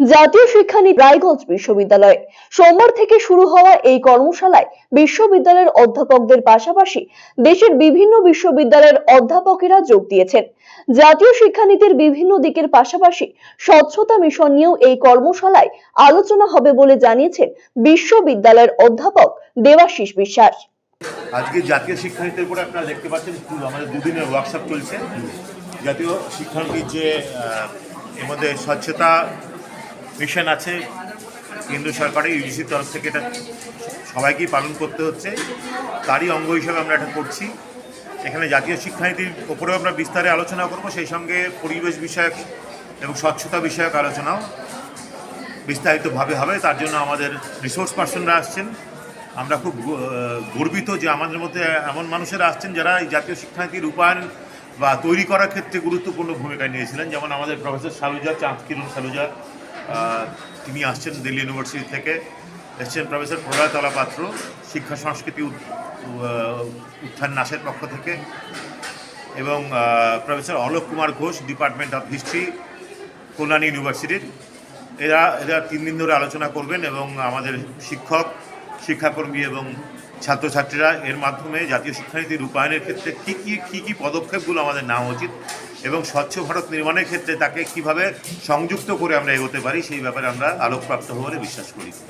জাতীয় শিক্ষানীতি রায়গঞ্জ বিশ্ববিদ্যালয়ে। সোমবার থেকে শুরু হওয়া এই কর্মশালায় বিশ্ববিদ্যালয়ের অধ্যাপকদের পাশাপাশি দেশের বিভিন্ন বিশ্ববিদ্যালয়ের অধ্যাপকেরা যোগ দিয়েছেন। জাতীয় শিক্ষানীতির বিভিন্ন দিকের পাশাপাশি স্বচ্ছতা মিশন নিয়েও এই কর্মশালায় আলোচনা হবে বলে জানিয়েছেন বিশ্ববিদ্যালয়ের অধ্যাপক দেবাশিস বিশ্বাস। আজকে জাতীয় শিক্ষানীতির উপরে আপনারা দেখতে পাচ্ছেন আমাদের দুদিনের ওয়ার্কশপ চলছে। জাতীয় শিক্ষানীতির যে এর মধ্যে স্বচ্ছতা মিশন আছে কেন্দ্র সরকারের, ইউজিসির তরফ থেকে এটা সবাইকেই পালন করতে হচ্ছে। তারই অঙ্গ হিসাবে আমরা এটা করছি। এখানে জাতীয় শিক্ষানীতির ওপরেও আমরা বিস্তারে আলোচনা করব, সেই সঙ্গে পরিবেশ বিষয়ক এবং স্বচ্ছতা বিষয়ক আলোচনাও বিস্তারিতভাবে হবে। তার জন্য আমাদের রিসোর্স পার্সনরা আসছেন। আমরা খুব গর্বিত যে আমাদের মধ্যে এমন মানুষেরা আসছেন যারা এই জাতীয় শিক্ষানীতির রূপায়ণ বা তৈরি করার ক্ষেত্রে গুরুত্বপূর্ণ ভূমিকা নিয়েছিলেন। যেমন আমাদের প্রফেসর সালুজা চাঁদ কিরণ সালুজা তিনি আসছেন দিল্লি ইউনিভার্সিটি থেকে। এসছেন প্রফেসর প্রলয়তলা পাত্র, শিক্ষা, সংস্কৃতি উত- উত্থান নাসের পক্ষ থেকে। এবং professor Alok Kumar Ghosh, department of history, Kalyani ইউনিভার্সিটির। এরা এরা তিন দিন ধরে আলোচনা করবেন এবং আমাদের শিক্ষক, শিক্ষাকর্মী এবং ছাত্রছাত্রীরা এর মাধ্যমে জাতীয় শিক্ষানীতি রূপায়ণের ক্ষেত্রে কী কী কী কী পদক্ষেপগুলো আমাদের নেওয়া উচিত এবং স্বচ্ছ ভারত নির্মাণের ক্ষেত্রে তাকে কীভাবে সংযুক্ত করে আমরা এগোতে পারি, সেই ব্যাপারে আমরা আলোকপ্রাপ্ত হব বলে বিশ্বাস করি।